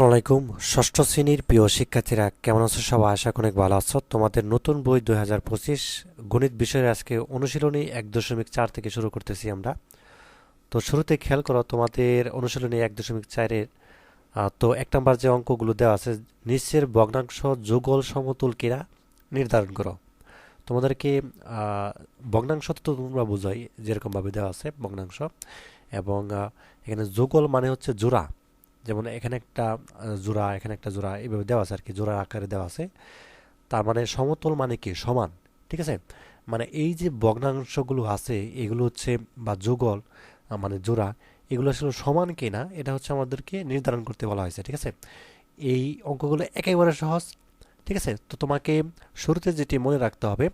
আসসালামাইকুম ষষ্ঠ শ্রেণির প্রিয় শিক্ষার্থীরা, কেমন আছো সবাই? আশা অনেক ভালো আছো। তোমাদের নতুন বই দুই হাজার পঁচিশ গণিত বিষয়ে আজকে অনুশীলনী এক দশমিক চার থেকে শুরু করতেছি আমরা। তো শুরুতে খেয়াল করো, তোমাদের অনুশীলনী এক দশমিক চারের তো এক নম্বর যে অঙ্কগুলো দেওয়া আছে, নিচের ভগ্নাংশ যুগল সমতুল কিনা নির্ধারণ করো। তোমাদেরকে ভগ্নাংশ তো তোমরা বোঝাই, যেরকমভাবে দেওয়া আছে ভগ্নাংশ। এবং এখানে যুগল মানে হচ্ছে জোড়া। যেমন এখানে একটা জোড়া, এখানে একটা জোড়া, এইভাবে দেওয়া আছে আর কি জোড়ার আকারে দেওয়া আছে। তার মানে সমতল মানে কি? সমান, ঠিক আছে? মানে এই যে ভগ্নাংশগুলো আছে, এগুলো হচ্ছে, বা যুগল মানে জোড়া, এগুলো আসলে সমান কিনা, এটা হচ্ছে আমাদেরকে নির্ধারণ করতে বলা হয়েছে, ঠিক আছে? এই অঙ্কগুলো একেবারে সহজ, ঠিক আছে? তো তোমাকে শুরুতে যেটি মনে রাখতে হবে,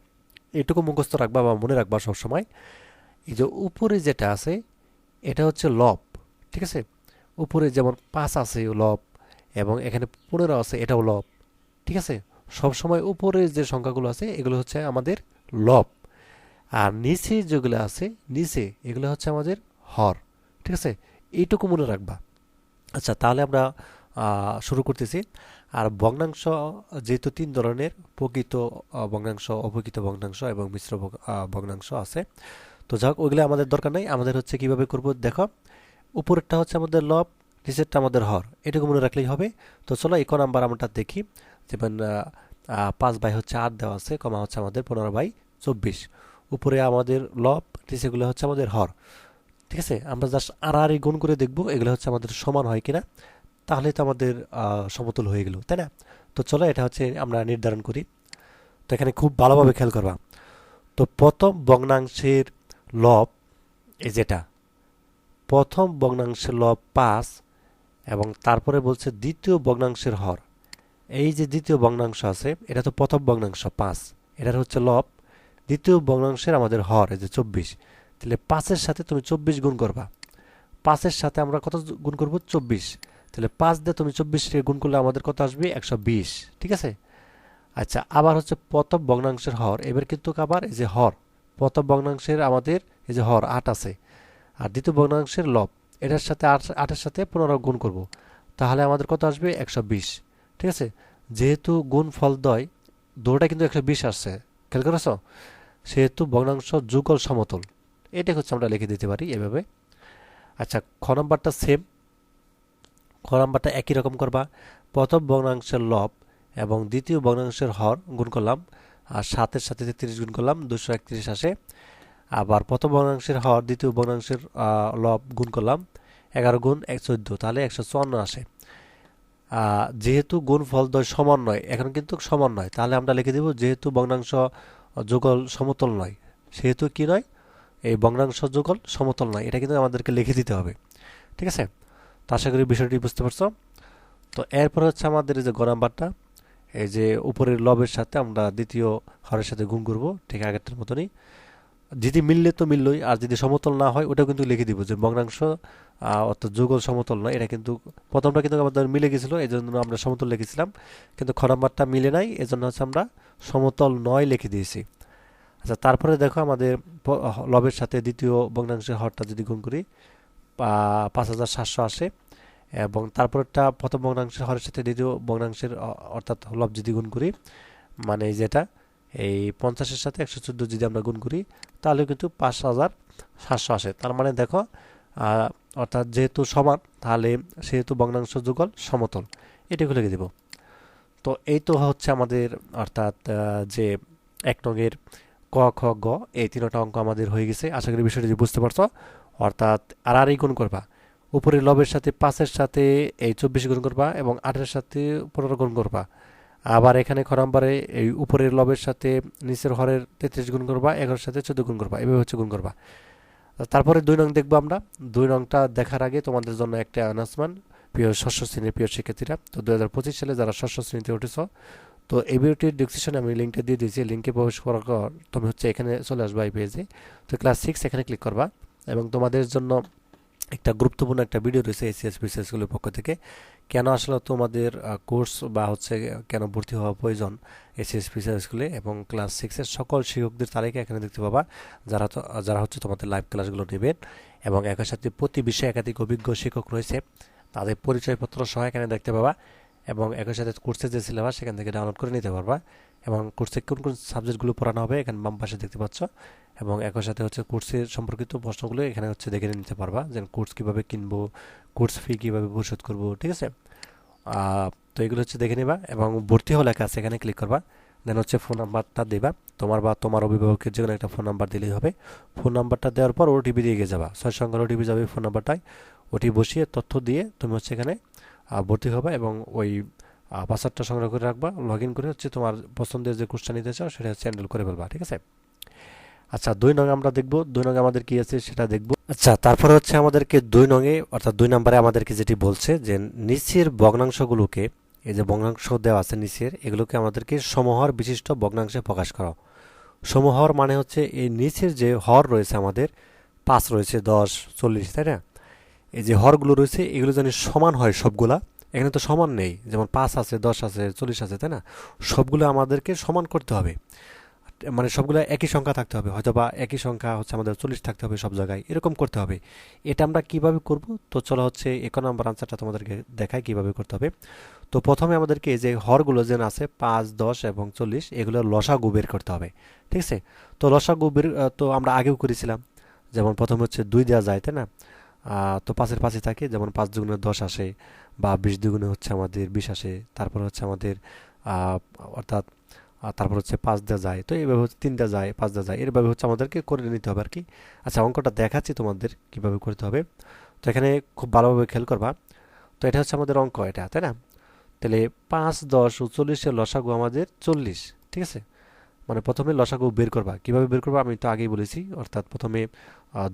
এটুকু মুখস্থ রাখবা বা মনে রাখবা সবসময়, এই যে উপরে যেটা আছে, এটা হচ্ছে লব, ঠিক আছে? উপরে যেমন পাঁচ আছে লব এবং এখানে পনেরো আছে, এটাও লব। ঠিক আছে? সব সময় উপরে যে সংখ্যাগুলো আছে, এগুলো হচ্ছে আমাদের লব। আর নিচে যেগুলো আছে, নিচে এগুলো হচ্ছে আমাদের হর। ঠিক আছে? এইটুকু মনে রাখবা। আচ্ছা তাহলে আমরা শুরু করতেছি। আর ভগ্নাংশ যেহেতু তিন ধরনের, প্রকৃত ভগ্নাংশ, অপ্রকৃত ভগ্নাংশ এবং মিশ্র ভগ- ভগ্নাংশ আছে। তো যাক ওইগুলো আমাদের দরকার নেই। আমাদের হচ্ছে কীভাবে করব, দেখো। উপরেরটা হচ্ছে আমাদের লব, নিচেরটা আমাদের হর। এটুকু মনে রাখলেই হবে। তো চলো এক নাম্বার আমরা দেখি। যেমন পাঁচ বাই হচ্ছে আট দেওয়া আছে, কমা হচ্ছে আমাদের পনেরো বাই চব্বিশ। উপরে আমাদের লব, নিচেগুলো হচ্ছে আমাদের হর। ঠিক আছে? আমরা জাস্ট আড়াআড়ি গুণ করে দেখব, এগুলো হচ্ছে আমাদের সমান হয় কিনা। তাহলে তো আমাদের সমতুল হয়ে গেল, তাই না? তো চলো এটা হচ্ছে আমরা নির্ধারণ করি। তো এখানে খুব ভালোভাবে খেয়াল করবা। তো প্রথম ভগ্নাংশের লব এই যেটা প্রথম ভগ্নাংশের লব পাঁচ এবং তারপরে বলছে দ্বিতীয় ভগ্নাংশের হর। এই যে দ্বিতীয় ভগ্নাংশ আছে, এটা তো প্রথম ভগ্নাংশ, পাঁচ। এটার হচ্ছে লব দ্বিতীয় ভগ্নাংশের আমাদের হর, এই যে চব্বিশ। তাহলে পাঁচের সাথে তুমি চব্বিশ গুণ করবা। পাঁচের সাথে আমরা কত গুণ করব? চব্বিশ। তাহলে পাঁচ দিয়ে তুমি চব্বিশ রে গুণ করলে আমাদের কত আসবে? একশো বিশ। ঠিক আছে? আচ্ছা আবার হচ্ছে প্রথম ভগ্নাংশের হর। এবার কিন্তু আবার এই যে হর, প্রথম ভগ্নাংশের আমাদের এই যে হর আট আছে। আর দ্বিতীয় ভগ্নাংশের লব, এটার সাথে আট, আটের সাথে পনেরো গুণ করব। তাহলে আমাদের কত আসবে? একশো বিশ। ঠিক আছে? যেহেতু গুণ ফল দয় দৌড়টা কিন্তু একশো বিশ আসছে। খেয়াল করেছ? সেহেতু ভগ্নাংশ যুগল সমতল। এটা হচ্ছে আমরা লিখে দিতে পারি এভাবে। আচ্ছা খ নম্বরটা সেম খ নম্বরটা একই রকম করবা। প্রথম ভগ্নাংশের লব এবং দ্বিতীয় ভগ্নাংশের হর গুণ করলাম। আর সাতের সাথে তেত্রিশ গুণ করলাম, দুশো একত্রিশ আসে। আবার প্রথম ভগ্নাংশের হর দ্বিতীয় আহ, লব গুণ করলাম এগারো গুণ এক চোদ্দ তাহলে একশো চুয়ান্ন আসে। যেহেতু গুণ ফল দয় সমান নয় এখন কিন্তু সমান নয় তাহলে আমরা লিখে দেব যেহেতু ভগ্নাংশ যুগল সমতল নয় সেহেতু কি নয়? এই ভগ্নাংশ যুগল সমতল নয় এটা কিন্তু আমাদেরকে লিখে দিতে হবে ঠিক আছে? তো আশা করি বিষয়টি বুঝতে পারছ। তো এরপর হচ্ছে আমাদের যে গ এই যে উপরের লবের সাথে আমরা দ্বিতীয় হরের সাথে গুণ করব ঠিক আগেরটার মতনই। যদি মিললে তো মিললই, আর যদি সমতল না হয়, ওটাও কিন্তু লিখে দিব যে ভগ্নাংশ অর্থাৎ যুগল সমতল নয়, এটা কিন্তু, প্রথমটা কিন্তু আমাদের মিলে গেছিল এই জন্য আমরা সমতল লিখেছিলাম, কিন্তু খ মিলে নাই এই জন্য হচ্ছে আমরা সমতল নয় লিখে দিয়েছি। আচ্ছা তারপরে দেখো আমাদের লবের সাথে দ্বিতীয় ভগ্নাংশের হরটা যদি গুণ করি পাঁচ হাজার সাতশো আসে, এবং তারপরটা প্রথম ভগ্নাংশের হরের সাথে দ্বিতীয় ভগ্নাংশের অর্থাৎ লব যদি গুণ করি মানে যেটা এই পঞ্চাশের সাথে একশো চোদ্দ যদি আমরা গুণ করি, তাহলে কিন্তু পাঁচ হাজার সাতশো আসে। তার মানে দেখো অর্থাৎ যেহেতু সমান, তাহলে সেহেতু ভগ্নাংশ যুগল সমতল। এটুকু লিখে দেব। তো এই তো হচ্ছে আমাদের, অর্থাৎ যে এক নঙের ক, খ, গ, এই তিনটা অঙ্ক আমাদের হয়ে গেছে। আশা করি বিষয়টি বুঝতে পারছ। অর্থাৎ আর আর গুণ করবা। উপরের লবের সাথে পাঁচের সাথে এই চব্বিশ গুণ করবা এবং আটের সাথে পনেরো গুণ করবা। আবার এখানে খ এই উপরের লবের সাথে নিচের হরের তেত্রিশ গুণ করবা, এগারোর সাথে চোদ্দ গুণ করবা, এভাবে হচ্ছে গুণ করবা। তারপরে দুই নং দেখব আমরা। দুই নংটা দেখার আগে তোমাদের জন্য একটা অ্যানাউন্সমেন্ট প্রিয় ষষ্ঠ শ্রেণির প্রিয় শিক্ষার্থীরা। তো দু হাজার পঁচিশ সালে যারা ষষ্ঠ শ্রেণীতে উঠেছ, তো এই ভিডিওটির ডিসক্রিপশনে আমি লিঙ্কটা দিয়ে দিয়েছি। লিঙ্কে প্রবেশ করার পর তুমি হচ্ছে এখানে চলে আসবা এই পেজে তো ক্লাস সিক্স এখানে ক্লিক করবা এবং তোমাদের জন্য একটা গুরুত্বপূর্ণ একটা ভিডিও রয়েছে এসিএস বিসিএসগুলোর পক্ষ থেকে। কেন আসলে তোমাদের কোর্স বা হচ্ছে কেন ভর্তি হওয়া প্রয়োজন এসএস ফিচার স্কুলে এবং ক্লাস সিক্সের সকল শিক্ষকদের তালিকা এখানে দেখতে পাবা, যারা যারা হচ্ছে তোমাদের লাইভ ক্লাসগুলো নেবেন এবং একই সাথে প্রতি বিষয়ে একাধিক অভিজ্ঞ শিক্ষক রয়েছে, তাদের পরিচয়পত্র সহ এখানে দেখতে পাবা এবং একই সাথে কোর্সের যে সিলেবাস সেখান থেকে ডাউনলোড করে নিতে পারবা। এবং কোর্সে কোন কোন সাবজেক্টগুলো পড়ানো হবে এখানে বাম পাশে দেখতে পাচ্ছ। এবং একই সাথে হচ্ছে কোর্সের সম্পর্কিত প্রশ্নগুলো এখানে হচ্ছে দেখে নিতে পারবা যে কোর্স কীভাবে কিনবো, কোর্স ফি কীভাবে পরিশোধ করব, ঠিক আছে? তো এগুলো হচ্ছে দেখে নিবা এবং ভর্তি হওয়া লেখা আছে এখানে ক্লিক করবা। দেন হচ্ছে ফোন নাম্বারটা দেবা। তোমার বা তোমার অভিভাবকের যে কোনো একটা ফোন নাম্বার দিলেই হবে। ফোন নাম্বারটা দেওয়ার পর ওটিপি দিয়ে গিয়ে যাবা। ছয় সংখ্যার ওটিপি যাবে ফোন নাম্বারটায় ওটি বসিয়ে তথ্য দিয়ে তুমি হচ্ছে এখানে ভর্তি হবে এবং ওই পাসওয়ার্ডটা সংগ্রহ করে রাখবা লগ ইন করে হচ্ছে তোমার পছন্দের যে কোর্সটা নিতে চাও সেটা হচ্ছে হ্যান্ডেল করে ফেলবা, ঠিক আছে? আচ্ছা দুই নং আমরা দেখব, দুই নং আমাদের কি আছে সেটা দেখব। আচ্ছা তারপরে হচ্ছে আমাদেরকে দুই নঙে অর্থাৎ দুই নম্বরে আমাদেরকে যেটি বলছে যে নিচের ভগ্নাংশগুলোকে, এই যে ভগ্নাংশ দেওয়া আছে নিচের, এগুলোকে আমাদেরকে সমহর বিশিষ্ট ভগ্নাংশে প্রকাশ করো সমহর মানে হচ্ছে এই নিচের যে হর রয়েছে আমাদের, পাঁচ রয়েছে, দশ, চল্লিশ, তাই না? এই যে হরগুলো রয়েছে, এগুলো যেন সমান হয় সবগুলা এখানে তো সমান নেই। যেমন পাঁচ আছে, দশ আছে, চল্লিশ আছে, তাই না? সবগুলো আমাদেরকে সমান করতে হবে। মানে সবগুলো একই সংখ্যা থাকতে হবে। হয়তো বা একই সংখ্যা হচ্ছে আমাদের চল্লিশ থাকতে হবে সব জায়গায়। এরকম করতে হবে। এটা আমরা কীভাবে করব? তো চলো হচ্ছে এক নম্বর আনসারটা তোমাদেরকে দেখায় কীভাবে করতে হবে। তো প্রথমে আমাদেরকে যে হরগুলো যেন আছে, পাঁচ, দশ এবং চল্লিশ, এগুলো লসাগু বের করতে হবে। ঠিক আছে? তো লসাগু বের তো আমরা আগেও করেছিলাম। যেমন প্রথমে হচ্ছে দুই দেওয়া যায়, তাই না? তো পাঁচের পাঁচে থাকে। যেমন পাঁচ দুগুণে দশ আসে। বা বিশ দুগুণে হচ্ছে আমাদের বিশ আসে, তারপর হচ্ছে আমাদের অর্থাৎ তারপর হচ্ছে পাঁচ দেওয়া যায়। তো এইভাবে হচ্ছে তিন দেওয়া যায়, পাঁচ দেওয়া যায়। এরভাবে হচ্ছে আমাদেরকে করে নিতে হবে আর কি আচ্ছা অঙ্কটা দেখাচ্ছি তোমাদের কীভাবে করতে হবে। তো এখানে খুব ভালোভাবে খেয়াল করবা। তো এটা হচ্ছে আমাদের অঙ্ক এটা, তাই না? তাহলে পাঁচ, দশ, চল্লিশের লসাগু আমাদের চল্লিশ, ঠিক আছে? মানে প্রথমে লসাগু বের করবা। কীভাবে বের করবা আমি তো আগেই বলেছি। অর্থাৎ প্রথমে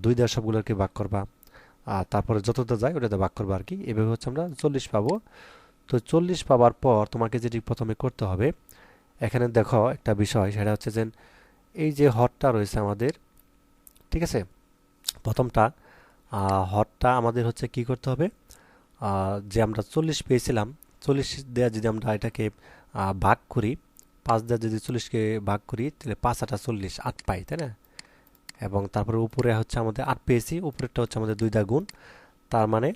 দুই দেওয়ার সবগুলোকে ভাগ করবা। আর তারপরে যতটা যায় ওটাতে ভাগ করব আর কি। এভাবে হচ্ছে আমরা চল্লিশ পাবো। তো চল্লিশ পাবার পর তোমাকে যেটি প্রথমে করতে হবে, এখানে দেখো একটা বিষয়, সেটা হচ্ছে যে এই যে হটটা রয়েছে আমাদের, ঠিক আছে? প্রথমটা হটটা আমাদের হচ্ছে কি করতে হবে? যে আমরা চল্লিশ পেয়েছিলাম, চল্লিশ দেওয়া যদি আমরা এটাকে ভাগ করি, পাঁচ দেওয়া যদি চল্লিশকে ভাগ করি, তাহলে পাঁচ আটা চল্লিশ আট পাই, তাই না? এবং তারপরে উপরে হচ্ছে আমাদের আট পেয়েছি, উপরেরটা হচ্ছে আমাদের দুই দা গুণ তার মানে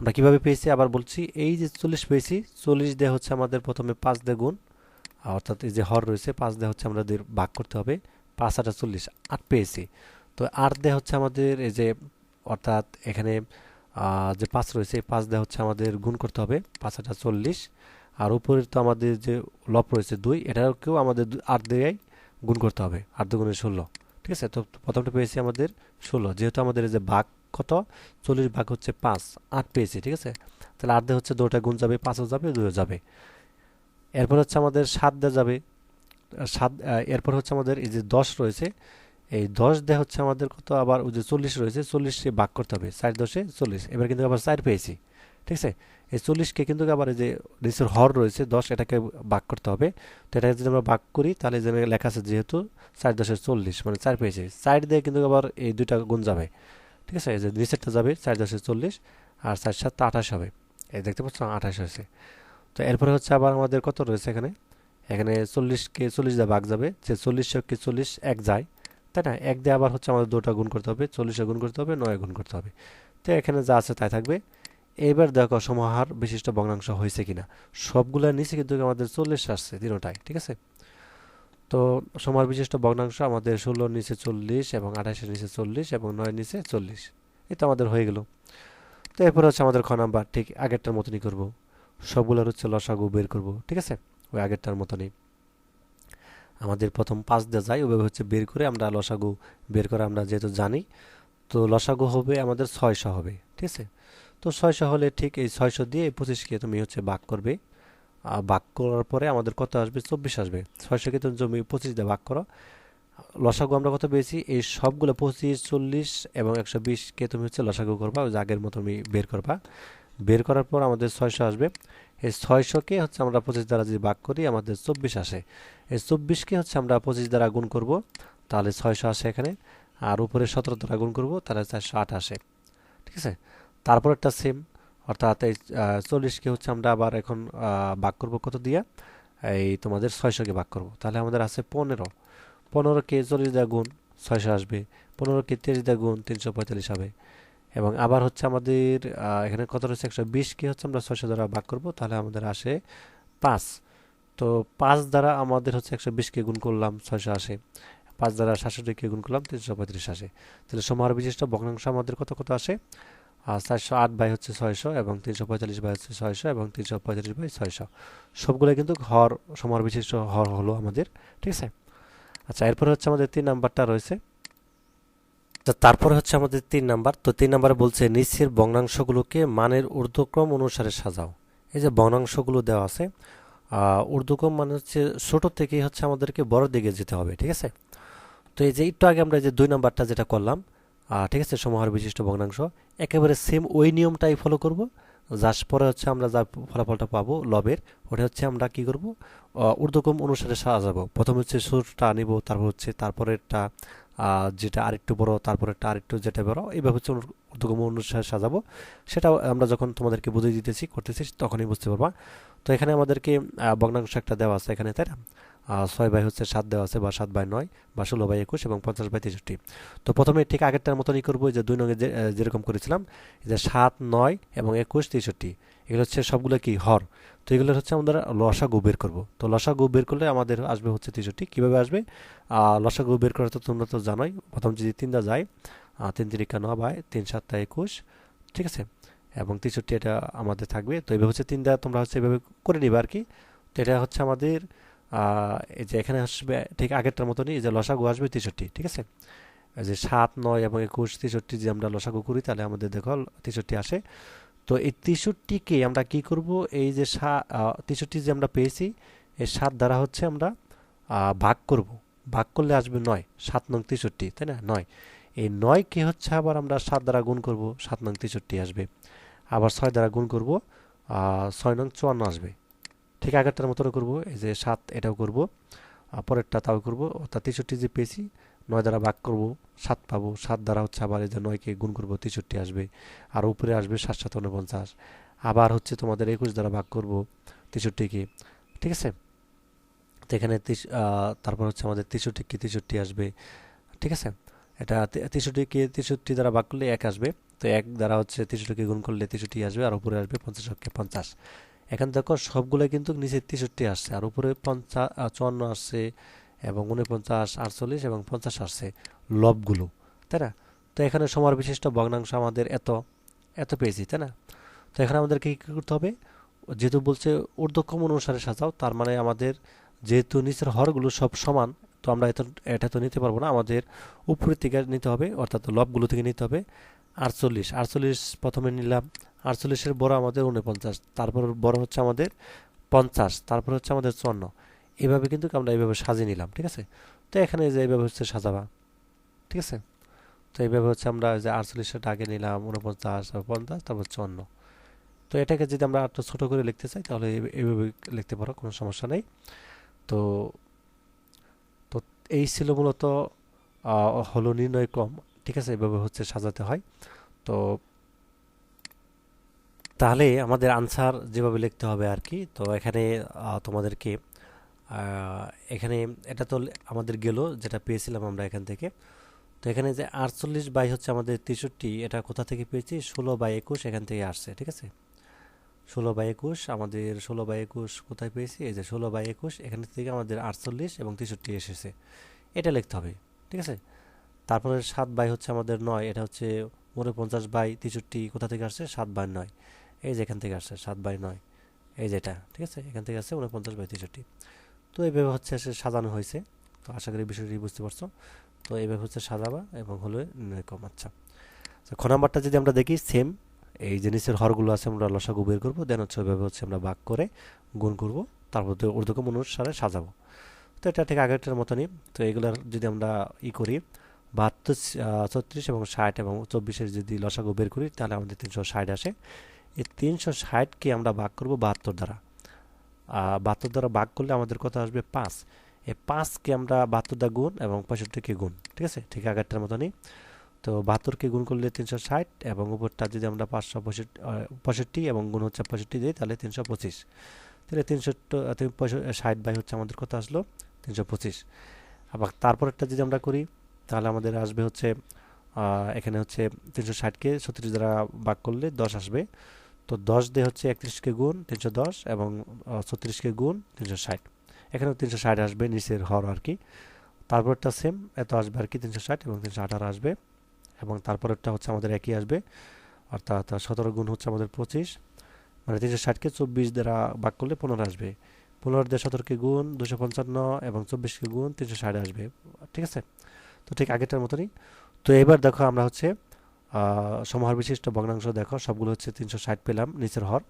আমরা কীভাবে পেয়েছি? আবার বলছি, এই যে চল্লিশ পেয়েছি, চল্লিশ দেওয়া হচ্ছে আমাদের প্রথমে পাঁচ দে গুণ অর্থাৎ এই যে হর রয়েছে, পাঁচ দেওয়া হচ্ছে আমাদের ভাগ করতে হবে, পাঁচ আটা চল্লিশ, আট পেয়েছি। তো আট দেওয়া হচ্ছে আমাদের এই যে, অর্থাৎ এখানে যে পাঁচ রয়েছে পাঁচ দেওয়া হচ্ছে আমাদের গুণ করতে হবে, পাঁচ আটা চল্লিশ। আর উপরের তো আমাদের যে লপ রয়েছে দুই, এটাকেও আমাদের আট দেয়াই গুণ করতে হবে, আট দুগুণে ষোলো। ঠিক আছে? তো প্রথমটা পেয়েছি আমাদের ষোলো। যেহেতু আমাদের এই যে ভাগ কত? চল্লিশ ভাগ হচ্ছে পাঁচ। আট পেয়েছি, ঠিক আছে? তাহলে আট দিয়ে হচ্ছে দুটা গুণ যাবে, পাঁচও যাবে, দুইও যাবে। এরপর হচ্ছে আমাদের সাত দেওয়া যাবে। সাত এরপর হচ্ছে আমাদের এই যে দশ রয়েছে, এই দশ দেয় হচ্ছে আমাদের কত? আবার ওই যে চল্লিশ রয়েছে, চল্লিশে ভাগ করতে হবে, চার দশে চল্লিশ। এবার কিন্তু আবার চার পেয়েছি। ঠিক আছে? এই চল্লিশকে কিন্তু আবার এই যে নিচের হর রয়েছে, দশ এটাকে ভাগ করতে হবে। তো এটাকে যদি আমরা ভাগ করি, তাহলে যে লেখা আছে যেহেতু চার দশের চল্লিশ মানে চার পেয়েছি। চার দিয়ে কিন্তু আবার এই দুইটা গুণ যাবে। ঠিক আছে? এই যে নিচেরটা যাবে চার দশের চল্লিশ, আর চার সাতটা আঠাশ হবে। এই দেখতে পাচ্ছ আঠাশ হয়েছে। তো এরপরে হচ্ছে আবার আমাদের কত রয়েছে এখানে? এখানে চল্লিশকে চল্লিশ দিয়ে ভাগ যাবে। যে চল্লিশকে চল্লিশ? এক যায়। তাই না? এক দিয়ে আবার হচ্ছে আমাদের দুটা গুণ করতে হবে। চল্লিশে গুণ করতে হবে, নয় গুণ করতে হবে। তো এখানে যা আছে তাই থাকবে। এবার দেখো সমাহার বিশিষ্ট ভগ্নাংশ হয়েছে কিনা। সবগুলোর নিচে কিন্তু আমাদের চল্লিশ আসছে তিনোটাই ঠিক আছে? তো সমাহার বিশিষ্ট ভগ্নাংশ আমাদের ষোলোর নিচে চল্লিশ এবং আঠাশের নিচে চল্লিশ এবং নয়ের নিচে চল্লিশ। এটা আমাদের হয়ে গেল। তো এরপর হচ্ছে আমাদের খ নাম্বার, ঠিক আগেরটার মতনই করব। সবগুলোর হচ্ছে লসাগু বের করব, ঠিক আছে? ওই আগেরটার মতনই। আমাদের প্রথম পাঁচ দিয়ে যায়, ওইভাবে হচ্ছে বের করে আমরা লসাগু বের করে আমরা যেহেতু জানি, তো লসাগু হবে আমাদের ছয়শো হবে, ঠিক আছে? তো ছয়শো হলে ঠিক এই ছয়শো দিয়ে এই পঁচিশকে তুমি হচ্ছে বাক করবে। আর বাক করার পরে আমাদের কত আসবে? চব্বিশ আসবে। ছয়শোকে তুমি জমি পঁচিশ দিয়ে বাক করো। লসাগু আমরা কত পেয়েছি? এই সবগুলো পঁচিশ, চল্লিশ এবং একশো বিশকে তুমি হচ্ছে লসাগু করবা, ওই আগের মতো তুমি বের করবা। বের করার পর আমাদের ছয়শো আসবে। এই ছয়শোকে হচ্ছে আমরা পঁচিশ দ্বারা যদি ভাগ করি, আমাদের চব্বিশ আসে। এই চব্বিশকে হচ্ছে আমরা পঁচিশ দ্বারা গুণ করব, তাহলে ছয়শো আসে এখানে। আর উপরে সতেরো দ্বারা গুণ করব, তাহলে চারশো আট আসে। ঠিক আছে? তারপর একটা সেম অর্থাৎ এই চল্লিশকে হচ্ছে আমরা আবার এখন ভাগ করব কত দিয়া? এই তোমাদের ছয়শোকে ভাগ করব। তাহলে আমাদের আছে পনেরো। পনেরোকে চল্লিশ দ্বারা গুণ ছয়শো আসবে। পনেরোকে তিরিশ দ্বারা গুণ তিনশো পঁয়তাল্লিশ হবে। এবং আবার হচ্ছে আমাদের এখানে কত রয়েছে? একশো বিশকে হচ্ছে আমরা ছয়শো দ্বারা ভাগ করব। তাহলে আমাদের আসে পাঁচ। তো পাঁচ দ্বারা আমাদের হচ্ছে একশো বিশকে গুণ করলাম, ছয়শো আসে। পাঁচ দ্বারা সাতষট্টিকে গুণ করলাম, তিনশো পঁয়ত্রিশ আসে। তাহলে সমাহার বিশিষ্ট ভগ্নাংশ আমাদের কত কত আসে? আর চারশো আট বাই হচ্ছে ছয়শো এবং তিনশো পঁয়তাল্লিশ বাই হচ্ছে ছয়শো এবং তিনশো পঁয়তাল্লিশ বাই ছয়শো। সবগুলো কিন্তু হর সমাহার বিশিষ্ট হর হলো আমাদের, ঠিক আছে? আচ্ছা এরপরে হচ্ছে আমাদের তিন নাম্বারটা রয়েছে। তারপরে হচ্ছে আমাদের তিন নাম্বার। তো তিন নাম্বারে বলছে, নিচের ভগ্নাংশগুলোকে মানের ঊর্ধ্বক্রম অনুসারে সাজাও। এই যে ভগ্নাংশগুলো দেওয়া আছে ঊর্ধ্বক্রম মানে হচ্ছে ছোট থেকেই হচ্ছে আমাদেরকে বড় দিকে যেতে হবে, ঠিক আছে? তো এই যে একটু আগে আমরা যে দুই নাম্বারটা যেটা করলাম ঠিক আছে সমাহার বিশিষ্ট ভগ্নাংশ। একেবারে সেম ওই নিয়মটাই ফলো করব। যার পরে হচ্ছে আমরা যা ফলাফলটা পাবো লবের ওটা হচ্ছে আমরা কি করব? আহ, ঊর্ধ্বক্রম অনুসারে সাজাবো। প্রথম হচ্ছে সুরটা নিব তারপর হচ্ছে তারপরেরটা যেটা আরেকটু বড় তারপরেরটা আরেকটু যেটা বড় এইভাবে হচ্ছে ঊর্ধ্বক্রম অনুসারে সাজাবো। সেটাও আমরা যখন তোমাদেরকে বুঝিয়ে দিতেছি করতেছি তখনই বুঝতে পারবা। তো এখানে আমাদেরকে ভগ্নাংশ একটা দেওয়া আছে এখানে তাই না? ছয় বাই হচ্ছে সাত দেওয়া আছে বা সাত বাই নয় বা ষোলো বাই একুশ এবং পঞ্চাশ বাই তেষট্টি। তো প্রথমে ঠিক আগেরটার মতনই করব যে দুই নঙ্গে যেরকম করেছিলাম যে সাত নয় এবং একুশ তেষট্টি এগুলো হচ্ছে সবগুলো কি হর? তো এগুলো হচ্ছে আমাদের লসাগু বের করব। তো লসা লসাগু বের করলে আমাদের আসবে হচ্ছে তেষট্টি কীভাবে আসবে? আহ, লসাগু বের করা তো তোমরা তো জানোই প্রথম যদি তিনটা যায় তিন তিরিকা নয় বাই তিন সাতটা একুশ ঠিক আছে? এবং তেষট্টি এটা আমাদের থাকবে। তো এইভাবে হচ্ছে তিনটা তোমরা হচ্ছে এভাবে করে নিবে আর কি। তো এটা হচ্ছে আমাদের এই যে এখানে আসবে ঠিক আগেরটার মতনই যে লসাগু আসবে তেষট্টি, ঠিক আছে? যে সাত, নয় এবং একুশ, তেষট্টি যে আমরা লসাগু করি তাহলে আমাদের দেখো তেষট্টি আসে। তো এই তেষট্টিকে আমরা কি করব? এই যে সা- তেষট্টি যে আমরা পেয়েছি, এই সাত দ্বারা হচ্ছে আমরা ভাগ করব। ভাগ করলে আসবে নয়, সাত নং তেষট্টি, তাই না? নয়। এই নয়কে হচ্ছে আবার আমরা সাত দ্বারা গুণ করব, সাত নং তেষট্টি আসবে। আবার ছয় দ্বারা গুণ করব ছয় নং চুয়ান্ন আসবে। ঠিক আগেরটার মতো করব, এই যে সাত এটাও করব পরেরটা তাও করব, অর্থাৎ তেষট্টি যে পেয়েছি, নয় দ্বারা ভাগ করব, সাত পাবো, সাত দ্বারা হচ্ছে আবার এই যে নয়কে গুণ করব, তেষট্টি আসবে, আর উপরে আসবে সাত সাত উনপঞ্চাশ। আবার হচ্ছে তোমাদের একুশ দ্বারা ভাগ করব, তেষট্টিকে, ঠিক আছে? তো এখানে তারপর হচ্ছে আমাদের তেষট্টিকে তেষট্টি আসবে, ঠিক আছে? এটা তেষট্টিকে তেষট্টি দ্বারা ভাগ করলে এক আসবে, তো এক দ্বারা হচ্ছে তেষট্টিকে গুণ করলে তেষট্টি আসবে, আর উপরে আসবে পঞ্চাশ অক্ষে পঞ্চাশ। এখান দেখো সবগুলো কিন্তু নিচে তেষট্টি আসছে, আর উপরে পঞ্চাশ চুয়ান্ন আসছে এবং উনপঞ্চাশ, আটচল্লিশ এবং পঞ্চাশ আসছে লবগুলো, তাই না? তো এখানে সমার বিশিষ্ট ভগ্নাংশ আমাদের এত এত পেয়েছি, তাই না? তো এখানে আমাদেরকে কী করতে হবে? যেহেতু বলছে ঊর্ধ্বক্রম অনুসারে সাজাও, তার মানে আমাদের যেহেতু নিচের হরগুলো সব সমান তো আমরা এত, এটা তো নিতে পারব না। আমাদের উপরের থেকে নিতে হবে, অর্থাৎ লবগুলো থেকে নিতে হবে। আটচল্লিশ আটচল্লিশ প্রথমে নিলাম। আটচল্লিশের বড় আমাদের উনপঞ্চাশ, তারপর বড় হচ্ছে আমাদের পঞ্চাশ, তারপর হচ্ছে আমাদের চন্ন এভাবে কিন্তু আমরা এইভাবে সাজিয়ে নিলাম, ঠিক আছে? তো এখানে যে এইভাবে হচ্ছে সাজাবা, ঠিক আছে? তো এইভাবে হচ্ছে আমরা যে আটচল্লিশটা আগে নিলাম, উনপঞ্চাশ পঞ্চাশ, তারপর চন্ন তো এটাকে যদি আমরা একটু ছোটো করে লিখতে চাই, তাহলে এইভাবে লিখতে পারো, কোনো সমস্যা নেই। তো এই ছিল মূলত হলো নির্ণয় ক্রম। ঠিক আছে? এভাবে হচ্ছে সাজাতে হয়। তো তাহলে আমাদের আনসার যেভাবে লিখতে হবে আর কি তো এখানে তোমাদেরকে এখানে এটা তো আমাদের গেল, যেটা পেয়েছিলাম আমরা এখান থেকে। তো এখানে যে আটচল্লিশ বাই হচ্ছে আমাদের তেষট্টি, এটা কোথা থেকে পেয়েছি? ষোলো বাই একুশ এখান থেকে আসছে। ঠিক আছে? ষোলো বাই একুশ, আমাদের ষোলো বাই একুশ কোথায় পেয়েছি? এই যে ষোলো বাই একুশ, এখান থেকে আমাদের আটচল্লিশ এবং তেষট্টি এসেছে। এটা লিখতে হবে, ঠিক আছে? তারপরে সাত বাই হচ্ছে আমাদের নয়, এটা হচ্ছে উনপঞ্চাশ বাই তেষট্টি, কোথা থেকে আসছে? সাত বাই নয়। এই যে এখান থেকে আসছে, সাত বাই নয়। এই যেটা ঠিক আছে? এখান থেকে আসছে উনপঞ্চাশ বাই তেষট্টি। তো এইভাবে হচ্ছে সে সাজানো হয়েছে। তো আশা করি বিষয়টি বুঝতে পারছ। তো এইভাবে হচ্ছে সাজাবা এবং হলো কম আচ্ছা। খ নাম্বারটা যদি আমরা দেখি সেম এই যে নিচের হরগুলো আছে, আমরা লসাগু বের করব দেন হচ্ছে ওইভাবে হচ্ছে আমরা ভাগ করে গুণ করব, তারপর তো ঊর্ধ্বক্রম অনুসারে সাজাবো। তো এটা ঠিক আগেরটার মতনই। তো এগুলার যদি আমরা ই করি, বাহাত্তর ছত্রিশ এবং ষাট এবং চব্বিশের যদি লসাগু বের করি, তাহলে আমাদের তিনশো ষাট আসে। এই তিনশো ষাটকে আমরা ভাগ করব বাহাত্তর দ্বারা। বাহাত্তর দ্বারা ভাগ করলে আমাদের কথা আসবে? পাঁচ। এই পাঁচকে আমরা বাহাত্তর দ্বারা গুণ এবং পঁয়ষট্টিকে গুণ। ঠিক আছে? ঠিক আগেরটার মতনই। তো বাহাত্তরকে গুণ করলে তিনশো ষাট এবং উপরটা যদি আমরা পাঁচশো পঁয়ষট্টি এবং গুণ হচ্ছে পঁয়ষট্টি দিই, তাহলে তিনশো পঁচিশ। তাহলে তিনশো ষাট বাই হচ্ছে আমাদের কত আসলো? তিনশো পঁচিশ। আবার তারপরেরটা যদি আমরা করি, তাহলে আমাদের আসবে হচ্ছে এখানে হচ্ছে তিনশো ষাটকে ছত্রিশ দ্বারা ভাগ করলে দশ আসবে। তো দশ দিয়ে হচ্ছে একত্রিশকে গুণ তিনশো দশ এবং ছত্রিশকে গুণ তিনশো ষাট। এখানেও তিনশো ষাট আসবে, নিচের হর আর কি। তারপরটা সেম এত আসবে আর কি তিনশো ষাট এবং তিনশো আঠারো আসবে। এবং তারপরেরটা হচ্ছে আমাদের একই আসবে। অর্থাৎ সতেরো গুণ হচ্ছে আমাদের পঁচিশ। মানে তিনশো ষাটকে চব্বিশ দ্বারা ভাগ করলে পনেরো আসবে। পনেরো দিয়ে সতেরোকে গুণ দুশো পঞ্চান্ন এবং চব্বিশকে গুণ তিনশো ষাট আসবে। ঠিক আছে? তো ঠিক আগেরটার মতনই। তো এবার দেখো আমরা হচ্ছে সমহার বিশিষ্ট ভগ্নাংশ দেখো। সবগুলো হচ্ছে তিনশো ষাট পেলাম নিচের হর।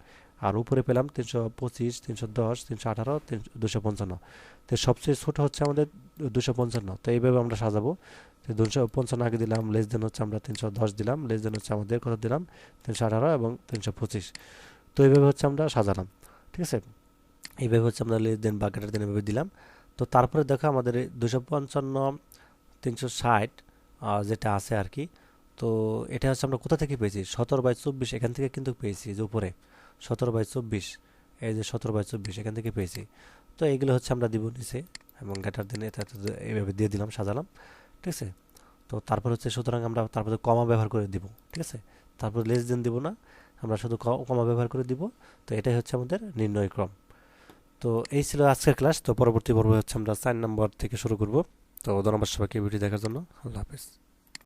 আর উপরে পেলাম তিনশো পঁচিশ, তিনশো দশ, তিনশো আঠারো দুশো পঞ্চান্ন। তো সবচেয়ে ছোট হচ্ছে আমাদের দুশো পঞ্চান্ন। তো এইভাবে আমরা সাজাবো। তো দুশো পঞ্চান্ন আগে দিলাম লেস দেন হচ্ছে আমরা তিনশো দশ দিলাম লেস দেন হচ্ছে আমাদের কত দিলাম? তিনশো আঠারো এবং তিনশো পঁচিশ। তো এইভাবে হচ্ছে আমরা সাজালাম, ঠিক আছে? এইভাবে হচ্ছে আমরা লেস দেন বা গ্রেটার দেন এভাবে দিলাম। তো তারপরে দেখো আমাদের দুশো পঞ্চান্ন, তিনশো ষাট যেটা আছে আর কি, তো এটা হচ্ছে আমরা কোথা থেকে পেয়েছি? সতেরো বাই চব্বিশ এখান থেকে কিন্তু পেয়েছি যে উপরে। সতেরো বাই চব্বিশ। এই যে সতেরো বাই চব্বিশ, এখান থেকে পেয়েছি। তো এইগুলো হচ্ছে আমরা দিব নিচে এবং গ্যাটার দিনে এটা এইভাবে দিয়ে দিলাম, সাজালাম, ঠিক আছে? তো তারপর হচ্ছে সুতরাং আমরা তারপরে কমা ব্যবহার করে দিব, ঠিক আছে? তারপর লেস দেন দিব না, আমরা শুধু কমা ব্যবহার করে দিব। তো এটাই হচ্ছে আমাদের নির্ণয় ক্রম। তো এই ছিল আজকের ক্লাস। তো পরবর্তী পর্ব হচ্ছে আমরা চার নম্বর থেকে শুরু করব। তো ধন্যবাদ সবাইকে ভিডিও দেখার জন্য। আল্লাহ হাফেজ।